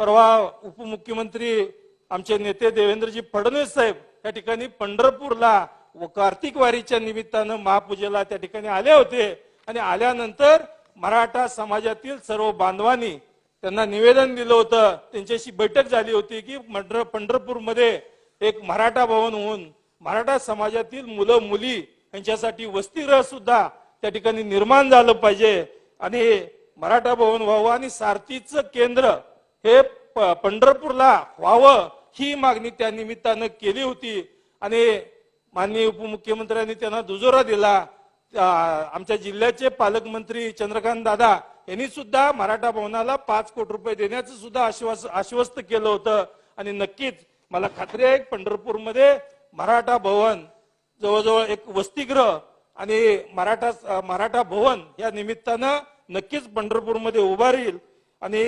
परवा उपमुख्यमंत्री आमचे नेते देवेंद्रजी फडणवीस साहेब या ठिकाणी पंढरपूरला व कार्तिक वारीच्या निमित्तानं महापूजेला त्या ठिकाणी आले होते. आणि आल्यानंतर मराठा समाजातील सर्व बांधवांनी त्यांना निवेदन दिलं होतं. त्यांच्याशी बैठक झाली होती की पंढरपूरमध्ये एक मराठा भवन होऊन मराठा समाजातील मुलं मुली यांच्यासाठी वसतिगृह सुद्धा त्या ठिकाणी निर्माण झालं पाहिजे. आणि मराठा भवन व्हावं आणि सारथीचं केंद्र हे प- पंढरपूरला व्हावं ही मागणी त्या निमित्तानं केली होती. आणि माननीय उपमुख्यमंत्र्यांनी त्यांना दुजोरा दिला. आमच्या जिल्ह्याचे पालकमंत्री चंद्रकांत दादा यांनी सुद्धा मराठा भवनाला पाच कोटी रुपये देण्याचं सुद्धा आश्वास आश्वस्त केलं होतं. आणि नक्कीच मला खात्री आहे पंढरपूरमध्ये मराठा भवन जवळजवळ एक वसतिगृह आणि मराठा मराठा भवन या निमित्तानं नक्कीच पंढरपूरमध्ये उभारील. राहील आणि